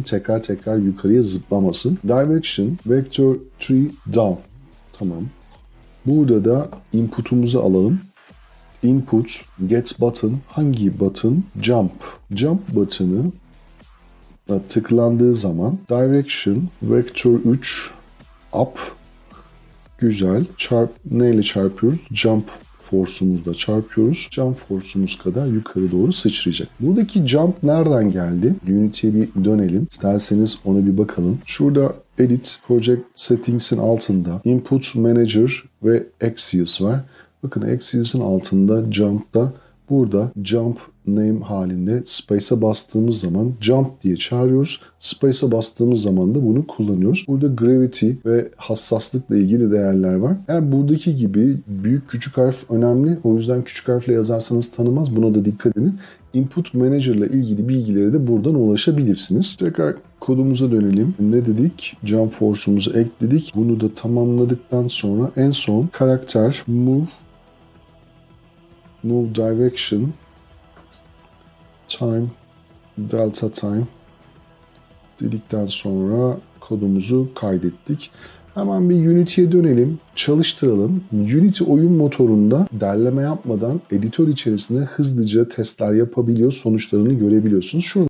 tekrar tekrar yukarıya zıplamasın. Direction vector 3 down. Tamam. Burada da input'umuzu alalım. Input get button hangi button? Jump. Jump button'ı tıklandığı zaman direction vector 3 up güzel. Çarp neyle çarpıyoruz? Jump force'umuzla çarpıyoruz. Jump force'umuz kadar yukarı doğru sıçrayacak. Buradaki jump nereden geldi? Unity'ye bir dönelim. İsterseniz ona bir bakalım. Şurada Edit Project Settings'in altında Input Manager ve Axios var. Bakın Axios'ın altında Jump'ta burada Jump name halinde space'a bastığımız zaman jump diye çağırıyoruz. Space'a bastığımız zaman da bunu kullanıyoruz. Burada gravity ve hassaslıkla ilgili değerler var. Eğer buradaki gibi büyük küçük harf önemli. O yüzden küçük harfle yazarsanız tanımaz. Buna da dikkat edin. Input Manager ile ilgili bilgilere de buradan ulaşabilirsiniz. Tekrar kodumuza dönelim. Ne dedik? Jump Force'umuzu ekledik. Bunu da tamamladıktan sonra en son karakter move move direction time delta time dedikten sonra kodumuzu kaydettik. Hemen bir Unity'ye dönelim, çalıştıralım. Unity oyun motorunda derleme yapmadan editör içerisinde hızlıca testler yapabiliyor, sonuçlarını görebiliyorsunuz. Şurada